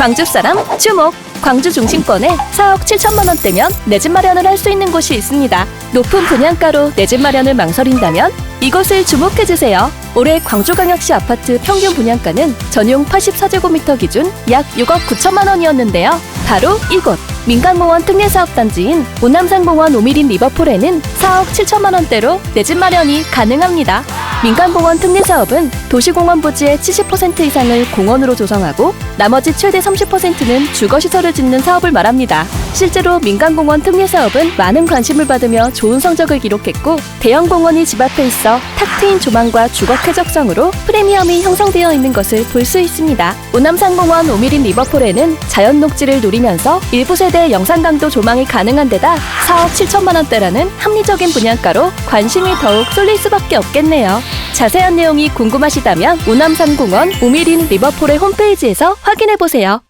광주 사람 주목! 광주 중심권에 4억 7천만 원대면 내 집 마련을 할 수 있는 곳이 있습니다. 높은 분양가로 내 집 마련을 망설인다면 이곳을 주목해 주세요. 올해 광주광역시 아파트 평균 분양가는 전용 84제곱미터 기준 약 6억 9천만 원이었는데요. 바로 이곳 민간공원 특례사업단지인 오남산공원 오미린 리버폴에는 4억 7천만 원대로 내 집 마련이 가능합니다. 민간공원 특례사업은 도시공원 부지의 70% 이상을 공원으로 조성하고 나머지 최대 30%는 주거시설을 짓는 사업을 말합니다. 실제로 민간공원 특례 사업은 많은 관심을 받으며 좋은 성적을 기록했고 대형 공원이 집 앞에 있어 탁 트인 조망과 주거 쾌적성으로 프리미엄이 형성되어 있는 것을 볼 수 있습니다. 오남산공원 오미린 리버폴에는 자연 녹지를 누리면서 일부 세대 영상 강도 조망이 가능한 데다 4억 7천만 원대라는 합리적인 분양가로 관심이 더욱 쏠릴 수밖에 없겠네요. 자세한 내용이 궁금하시다면 오남산공원 오미린 리버폴의 홈페이지에서 확인해 보세요.